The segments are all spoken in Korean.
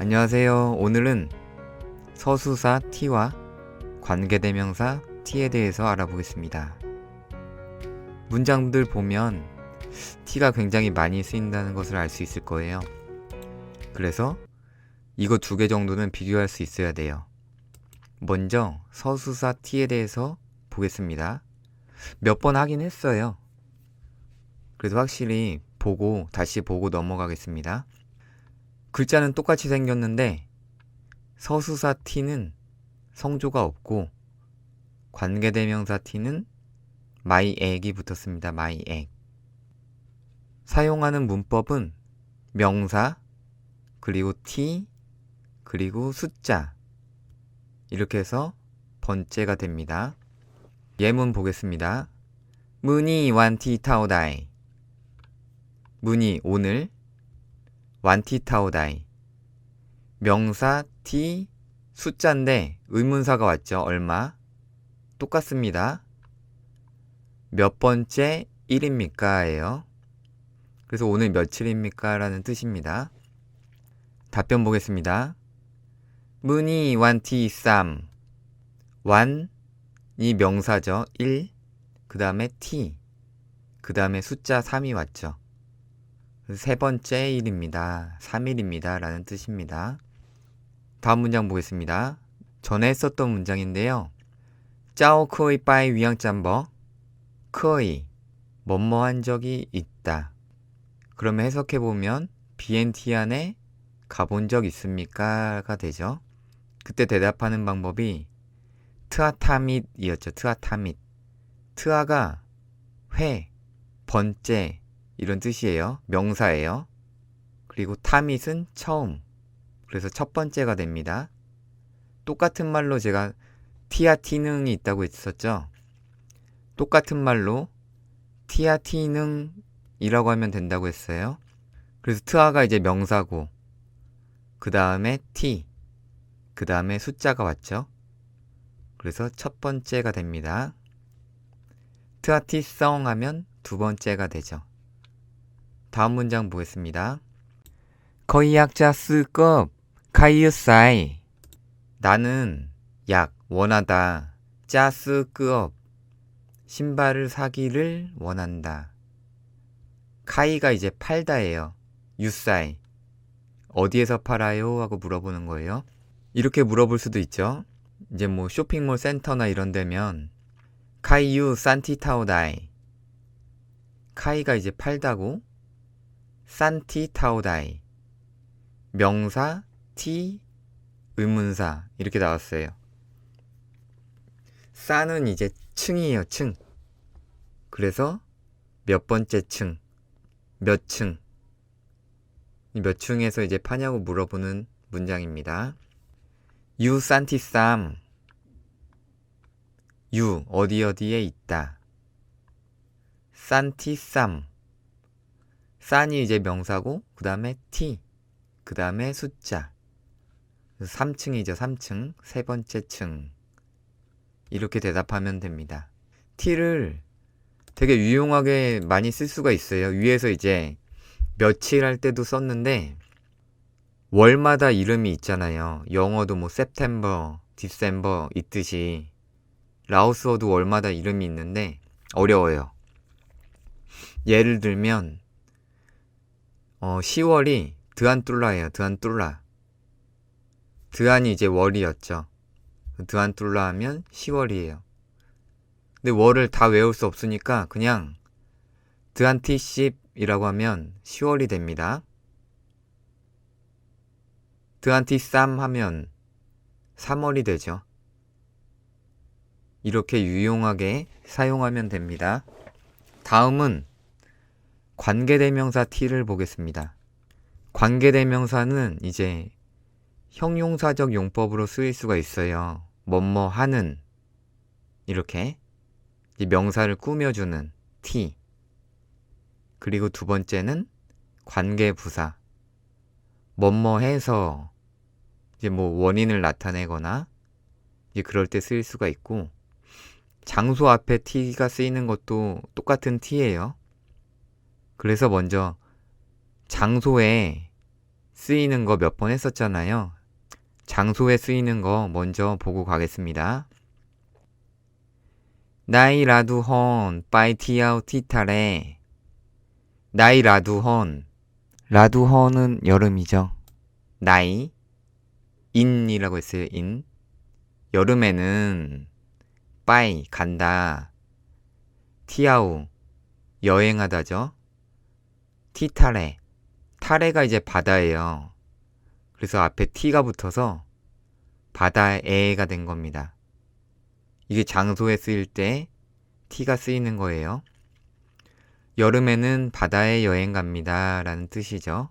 안녕하세요. 오늘은 서수사 T와 관계대명사 T에 대해서 알아보겠습니다. 문장들 보면 T가 굉장히 많이 쓰인다는 것을 알 수 있을 거예요. 그래서 이거 두 개 정도는 비교할 수 있어야 돼요. 먼저 서수사 T에 대해서 보겠습니다. 몇 번 하긴 했어요. 그래도 확실히 보고 다시 보고 넘어가겠습니다. 글자는 똑같이 생겼는데 서수사 T는 성조가 없고 관계대명사 T는 my액이 붙었습니다. my액. 사용하는 문법은 명사 그리고 T 그리고 숫자 이렇게 해서 번째가 됩니다. 예문 보겠습니다. 문이 완티 타오다이 문이 오늘 완티 타오다이 명사 티 숫자인데 의문사가 왔죠. 얼마? 똑같습니다. 몇 번째 일입니까? 예요. 그래서 오늘 며칠입니까? 라는 뜻입니다. 답변 보겠습니다. 문이 완티 쌈 완 이 명사죠. 1. 그 다음에 t. 그 다음에 숫자 3이 왔죠. 세 번째 일입니다. 3일입니다. 라는 뜻입니다. 다음 문장 보겠습니다. 전에 했었던 문장인데요. 짜오 크이 빠이 위앙짬버 크이 뭐뭐 한 적이 있다. 그러면 해석해 보면 BNT 안에 가본 적 있습니까?가 되죠. 그때 대답하는 방법이 트아타밋이었죠. 트아타밋. 트아가 회, 번째, 이런 뜻이에요. 명사예요. 그리고 타밋은 처음. 그래서 첫 번째가 됩니다. 똑같은 말로 제가 티아 티능이 있다고 했었죠. 똑같은 말로 티아 티능이라고 하면 된다고 했어요. 그래서 트아가 이제 명사고 그 다음에 티, 그 다음에 숫자가 왔죠. 그래서 첫 번째가 됩니다. 트아티성 하면 두 번째가 되죠. 다음 문장 보겠습니다. 거의약자 쓰급 카이유사이 나는 약 원하다 짜스끄업 신발을 사기를 원한다. 카이가 이제 팔다예요. 유사이 어디에서 팔아요? 하고 물어보는 거예요. 이렇게 물어볼 수도 있죠. 이제 뭐 쇼핑몰 센터나 이런 데면 카이유 산티타오다이 카이가 이제 팔다고 산티 타오다이 명사 티 의문사 이렇게 나왔어요. 산은 이제 층이에요, 층. 그래서 몇 번째 층, 몇 층, 몇 층에서 이제 파냐고 물어보는 문장입니다. 유 산티쌈 유 어디 어디에 있다. 산티쌈 산이 이제 명사고 그 다음에 t 그 다음에 숫자. 3층이죠 3층 세 번째 층. 이렇게 대답하면 됩니다. T를 되게 유용하게 많이 쓸 수가 있어요. 위에서 이제 며칠 할 때도 썼는데 월마다 이름이 있잖아요. 영어도 뭐 September, December 있듯이. 라오스어도 월마다 이름이 있는데 어려워요. 예를 들면 어, 10월이 드안툴라예요. 드안툴라. 드안이 이제 월이었죠. 드안툴라 하면 10월이에요. 근데 월을 다 외울 수 없으니까 그냥 드안티십이라고 하면 10월이 됩니다. 드안티쌈 하면 3월이 되죠. 이렇게 유용하게 사용하면 됩니다. 다음은 관계대명사 T를 보겠습니다. 관계대명사는 이제 형용사적 용법으로 쓰일 수가 있어요. 뭐뭐 하는 이렇게 명사를 꾸며주는 T 그리고 두 번째는 관계부사 뭐뭐 해서 이제 뭐 원인을 나타내거나 이제 그럴 때 쓰일 수가 있고 장소 앞에 T가 쓰이는 것도 똑같은 T예요. 그래서 먼저 장소에 쓰이는 거 몇 번 했었잖아요. 장소에 쓰이는 거 먼저 보고 가겠습니다. 나이 라두헌 빠이티아우 티타레 나이 라두헌 라두헌은 여름이죠. 나이 인이라고 했어요. 인 여름에는 빠이 간다. 티아우 여행하다죠. 티타레 타레가 이제 바다예요. 그래서 앞에 티가 붙어서 바다에가 된 겁니다. 이게 장소에 쓰일 때 티가 쓰이는 거예요. 여름에는 바다에 여행 갑니다. 라는 뜻이죠.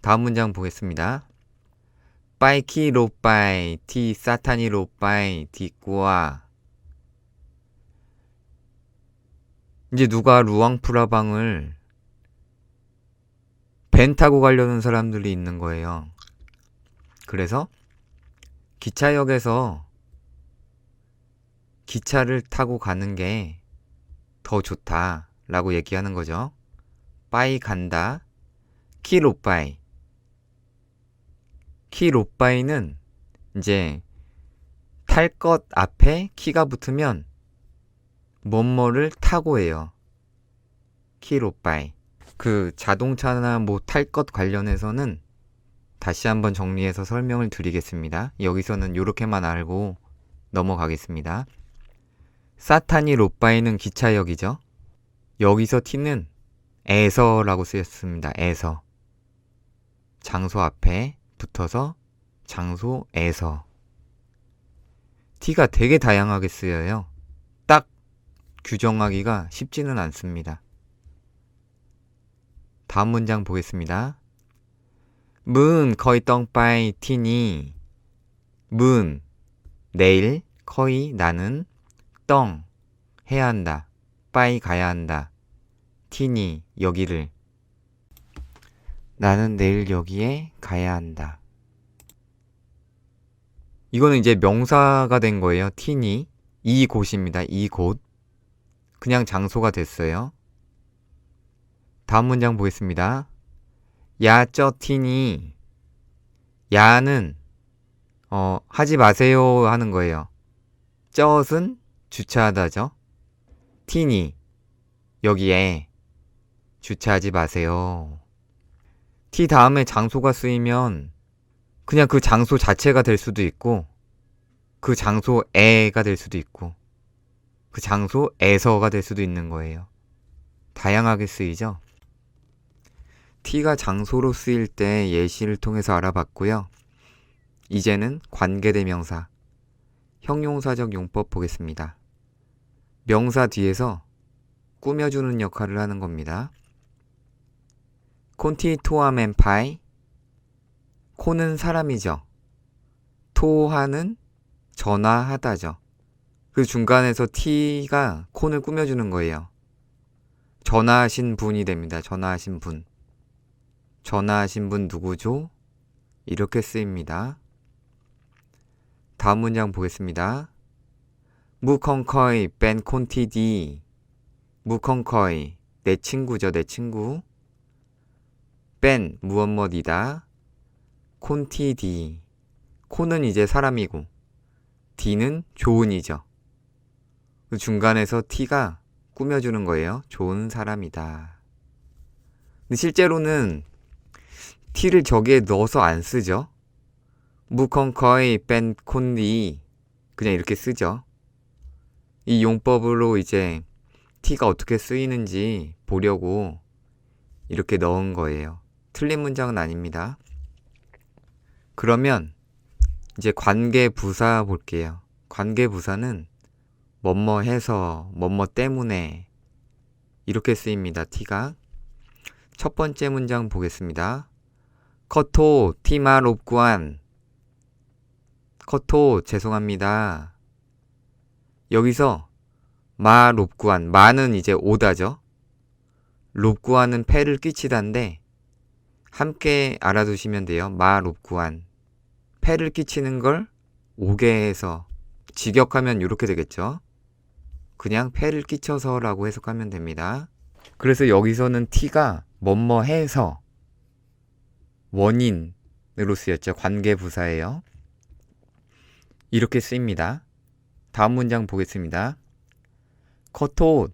다음 문장 보겠습니다. 빠이키 로빠이 티 사타니 로빠이 디 꾸아 이제 누가 루앙프라방을 벤 타고 가려는 사람들이 있는 거예요. 그래서 기차역에서 기차를 타고 가는 게 더 좋다 라고 얘기하는 거죠. 빠이 간다. 키로빠이. 키로빠이는 이제 탈 것 앞에 키가 붙으면 뭐뭐를 타고 해요. 키로빠이. 그 자동차나 뭐 탈 것 관련해서는 다시 한번 정리해서 설명을 드리겠습니다. 여기서는 이렇게만 알고 넘어가겠습니다. 사타니 로빠이는 기차역이죠. 여기서 T는 에서라고 쓰였습니다. 에서. 장소 앞에 붙어서 장소에서. T가 되게 다양하게 쓰여요. 딱 규정하기가 쉽지는 않습니다. 다음 문장 보겠습니다. 문 거의 떵빠이 티니 문 내일 거의 나는 떵 해야 한다. 빠이 가야 한다. 티니 여기를 나는 내일 여기에 가야 한다. 이거는 이제 명사가 된 거예요. 티니 이 곳입니다. 이 곳. 그냥 장소가 됐어요. 다음 문장 보겠습니다. 야쩌 티니 야는 어, 하지 마세요 하는 거예요. 쩌은 주차하다죠. 티니 여기에 주차하지 마세요. 티 다음에 장소가 쓰이면 그냥 그 장소 자체가 될 수도 있고 그 장소에가 될 수도 있고 그 장소에서가 될 수도 있는 거예요. 다양하게 쓰이죠. T가 장소로 쓰일 때 예시를 통해서 알아봤고요. 이제는 관계대명사, 형용사적 용법 보겠습니다. 명사 뒤에서 꾸며주는 역할을 하는 겁니다. 콘티 토아멘 파이 코는 사람이죠. 토하는 전화하다죠. 그 중간에서 T가 콘을 꾸며주는 거예요. 전화하신 분이 됩니다. 전화하신 분. 전화하신 분 누구죠? 이렇게 쓰입니다. 다음 문장 보겠습니다. 무컨커이 벤 콘티디 무컨커이 내 친구죠 내 친구 벤 무엇뭐이다 콘티디 콘은 이제 사람이고 디는 좋은이죠 그 중간에서 티가 꾸며주는 거예요 좋은 사람이다 근데 실제로는 티를 저기에 넣어서 안 쓰죠 무컨커이 벤 콘디 그냥 이렇게 쓰죠 이 용법으로 이제 t가 어떻게 쓰이는지 보려고 이렇게 넣은 거예요. 틀린 문장은 아닙니다. 그러면 이제 관계 부사 볼게요. 관계 부사는 뭐뭐 해서 뭐뭐 때문에 이렇게 쓰입니다. t가 첫 번째 문장 보겠습니다. 커토 티마 롭구안 커토 죄송합니다. 여기서 마 롭구한 마는 이제 오다죠. 롭구한은 폐를 끼치다인데 함께 알아두시면 돼요. 마 롭구한 폐를 끼치는 걸 오게 해서 직역하면 이렇게 되겠죠. 그냥 폐를 끼쳐서라고 해석하면 됩니다. 그래서 여기서는 t가 뭐뭐 해서 원인으로 쓰였죠. 관계 부사예요. 이렇게 쓰입니다. 다음 문장 보겠습니다. 커톳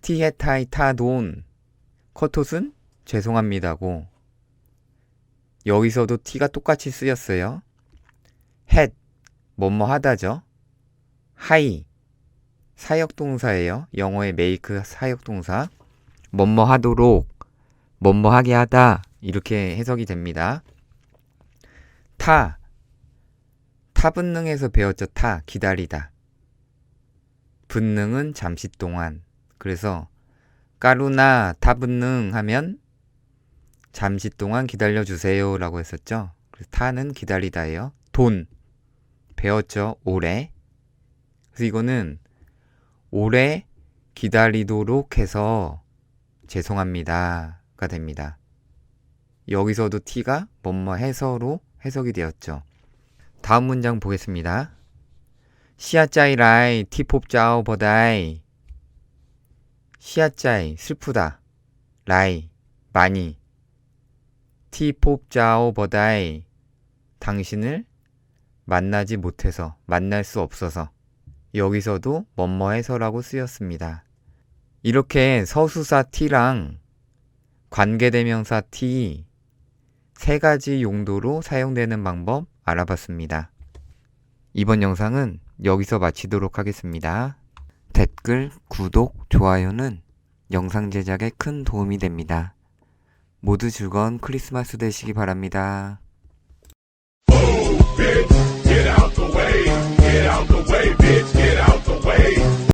티헤타이 타돈 커톳은 죄송합니다고 여기서도 t가 똑같이 쓰였어요. 헷 뭐뭐 하다죠. 하이 사역동사예요. 영어의 make 사역동사. 뭐뭐 하도록 뭐뭐 하게 하다 이렇게 해석이 됩니다. 타 타분능에서 배웠죠. 타 기다리다. 분능은 잠시 동안. 그래서 까루나 타분능 하면 잠시 동안 기다려 주세요 라고 했었죠. 그래서 타는 기다리다예요. 돈 배웠죠. 오래. 그래서 이거는 오래 기다리도록 해서 죄송합니다가 됩니다. 여기서도 t가 뭐뭐 해서로 해석이 되었죠. 다음 문장 보겠습니다. 시아짜이 라이 티pop짜오 버다이 시아짜이 슬프다 라이 많이 티pop짜오 버다이 당신을 만나지 못해서 만날 수 없어서 여기서도 뭐뭐해서라고 쓰였습니다. 이렇게 서수사 t랑 관계대명사 t 세 가지 용도로 사용되는 방법 알아봤습니다. 이번 영상은 여기서 마치도록 하겠습니다. 댓글, 구독, 좋아요는 영상 제작에 큰 도움이 됩니다. 모두 즐거운 크리스마스 되시기 바랍니다. Get out the way, bitch, get out the way.